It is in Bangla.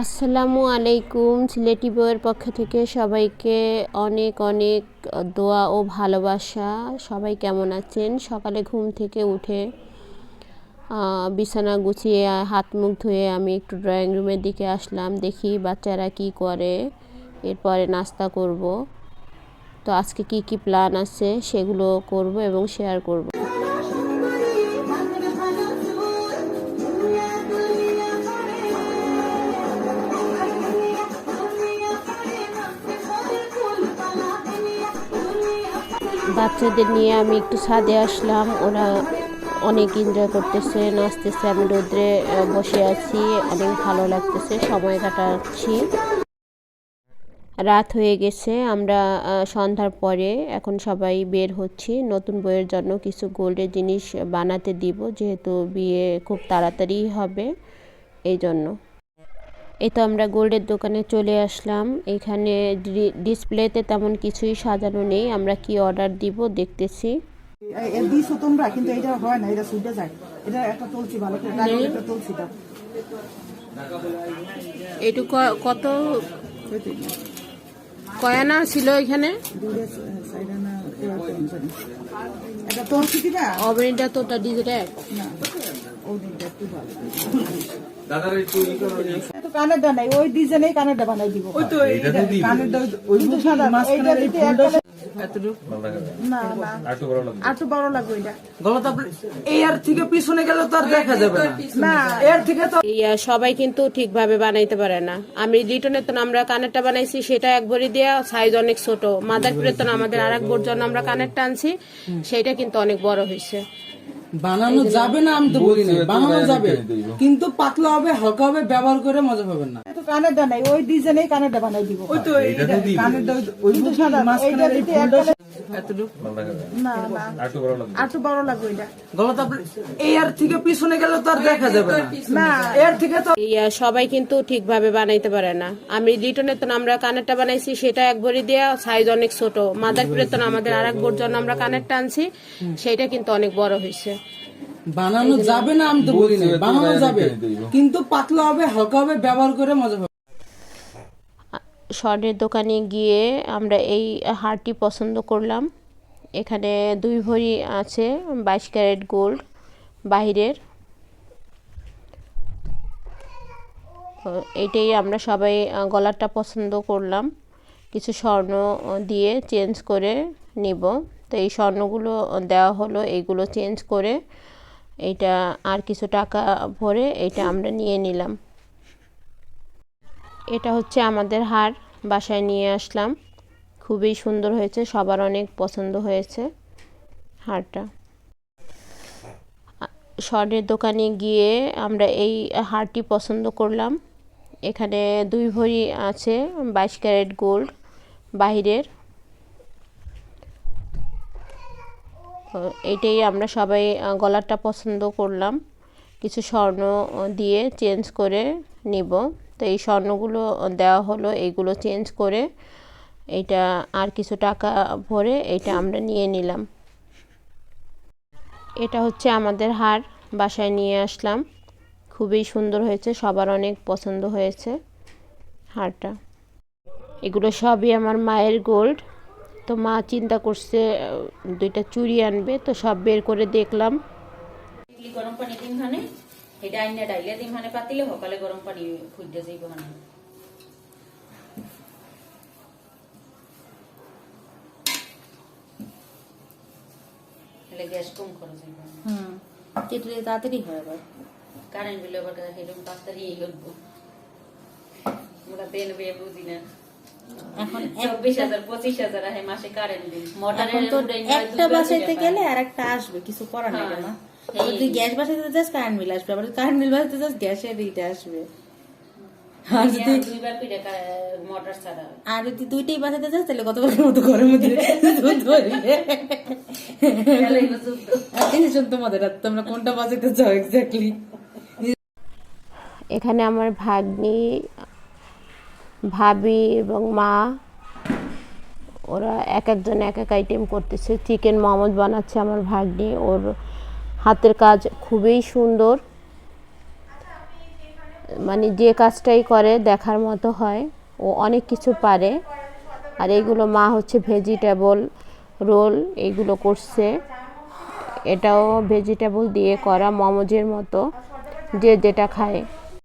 আসসালামু আলাইকুম সিলেটি বইয়ের পক্ষ থেকে সবাইকে অনেক অনেক দোয়া ও ভালোবাসা। সবাই কেমন আছেন? সকালে ঘুম থেকে উঠে বিছানা গুছিয়ে হাত মুখ ধুয়ে আমি একটু ড্রয়িং রুমের দিকে আসলাম, দেখি বাচ্চারা কি করে, এরপরে নাস্তা করব। তো আজকে কি কি প্ল্যান আছে সেগুলো করব এবং শেয়ার করব। বাচ্চাদের নিয়ে আমি একটু ছাদে আসলাম। ওরা অনেক এনজয় করতেছে, নাচতেছে। আমি রোদ্রে বসে আছি। অনেক ভালো লাগতেছে। সময় কাটাচ্ছি। রাত হয়ে গেছে। আমরা সন্ধ্যার পরে এখন সবাই বের হচ্ছি। নতুন বইয়ের জন্য কিছু গোল্ডের জিনিস বানাতে দিব, যেহেতু বিয়ে খুব তাড়াতাড়ি হবে। এই জন্য। এই তো আমরা গোল্ডের দোকানে চলে আসলাম। এখানে ডি- ডিসপ্লেতে তেমন কিছুই সাজানো নেই। আমরা কি অর্ডার দিব দেখতেছি। দিছো তোমরা কিন্তু এটা হয় না এটা ছুটে যায়। এটা একটা তুলছি ভালো করে একটা তুলছি দাও এটু কত? কয়ানা ছিল এখানে? অবেনিটা তো ওটা ডিজিটাল না ওই দিনটা একটু দা নাই ওই ডিজাইনে দা বানাই দিব। ওই তো ওই এইটা দিতে সবাই কিন্তু ঠিকভাবে বানাইতে পারে না। আমি লিটনের তো আমরা কানেরটা বানাইছি সেটা এক ভরি দেওয়া সাইজ অনেক ছোট। মাদারপুরের তো আমাদের আর এক বোর জন্য আমরা কানেরটা আনছি সেটা কিন্তু অনেক বড় হয়েছে বানানো যাবে না আমি তো বলি না বানানো যাবে। কিন্তু পাতলা হবে হালকা হবে ব্যবহার করে মজা পাবেন না। তো কানেরটা নাই ওই ডিজাইনে কানেরটা বানাই দিব। ওই তো কানেরটা ওই সাদা এইটা দিতে একটা না না। আর তো বড় লাগবে। এটা এর থেকে পিছনে গেলে তো আর দেখা যাবে না। না এর থেকে তো সবাই কিন্তু ঠিকভাবে বানাইতে পারে না। আমি রিটনের তো আমরা কানেরটা বানাইছি সেটা এক ভরি দেওয়া সাইজ অনেক ছোট। মাদারপুরের তো আমাদের আর এক জন্য আমরা কানেরটা আনছি। সেটা কিন্তু অনেক বড় হয়েছে। বানানো যাবে না আমি তো বলি না বানানো যাবে। কিন্তু পাতলা হবে হালকা হবে ব্যবহার করে মজা স্বর্ণের দোকানে গিয়ে আমরা এই হারটি পছন্দ করলাম। এখানে দুই ভরি আছে বাইশ ক্যারেট গোল্ড বাহিরের। তো এইটাই আমরা সবাই গলারটা পছন্দ করলাম। কিছু স্বর্ণ দিয়ে চেঞ্জ করে নিব। তো এই স্বর্ণগুলো দেওয়া হলো এইগুলো চেঞ্জ করে এইটা আর কিছু টাকা ভরে এটা আমরা নিয়ে নিলাম। এটা হচ্ছে আমাদের হার, বাসায় নিয়ে আসলাম। খুবই সুন্দর হয়েছে, সবার অনেক পছন্দ হয়েছে হারটা। স্বর্ণের দোকানে গিয়ে আমরা এই হারটি পছন্দ করলাম। এখানে দুই ভরি আছে, বাইশ ক্যারেট গোল্ড, বাহিরের। তো এইটাই আমরা সবাই গলারটা পছন্দ করলাম। কিছু স্বর্ণ দিয়ে চেঞ্জ করে নিব। তো এই স্বর্ণগুলো দেওয়া হলো এইগুলো চেঞ্জ করে এইটা আর কিছু টাকা ভরে এটা আমরা নিয়ে নিলাম। এটা হচ্ছে আমাদের হার, বাসায় নিয়ে আসলাম। খুবই সুন্দর হয়েছে, সবার অনেক পছন্দ হয়েছে হারটা। এগুলো সবই আমার মায়ের গোল্ড তো মা চিন্তা করছে দুইটা চুড়ি আনবে, তো সব বের করে দেখলাম। গরম পানি এটা আইনা ডাইলে দিম হানে পাতিলে সকালে গরম পানি খুঁজতে যাইব হানে গ্যাস কম খরচ হইব হুম কেটে তাড়াতাড়ি হয় আবার। কারেন্ট বিল আবার সেরকম তাড়াতাড়ি ইয়ে করব আমরা বেন বেয়ে বুঝি না এখন মাসে কারেন্ট বিল একটা বাসাইতে গেলে আর একটা আসবে কিছু করার নেই হ্যাঁ, না তুই গ্যাস বাসাইতে যাস কারেন্ট বিল আসবে। আবার কারেন্ট বিল বাসাইতে যাস গ্যাসের এইটা আসবে। আর যদি দুইবার- দুইবার করে মোটর ছাড়া। আর যদি দুইটাই বাসাইতে যাস তাহলে কত মতো ঘরের মধ্যে তোমাদের তোমরা কোনটা চাও এক্স্যাক্টলি এখানে আমার ভাগ্নি ভাবি এবং মা, ওরা এক একজন এক এক আইটেম করতেছে। চিকেন মোহাম্মদ বানাচ্ছে আমার ভাগ্নি। ওর হাতের কাজ খুবই সুন্দর। মানে যে কাজটাই করে, দেখার মতো হয়। ও অনেক কিছু পারে। আর এইগুলো মা হচ্ছে ভেজিটেবল রোল এইগুলো করছে। এটাও ভেজিটেবল দিয়ে করা মমোজের মতো। যে যেটা খায়।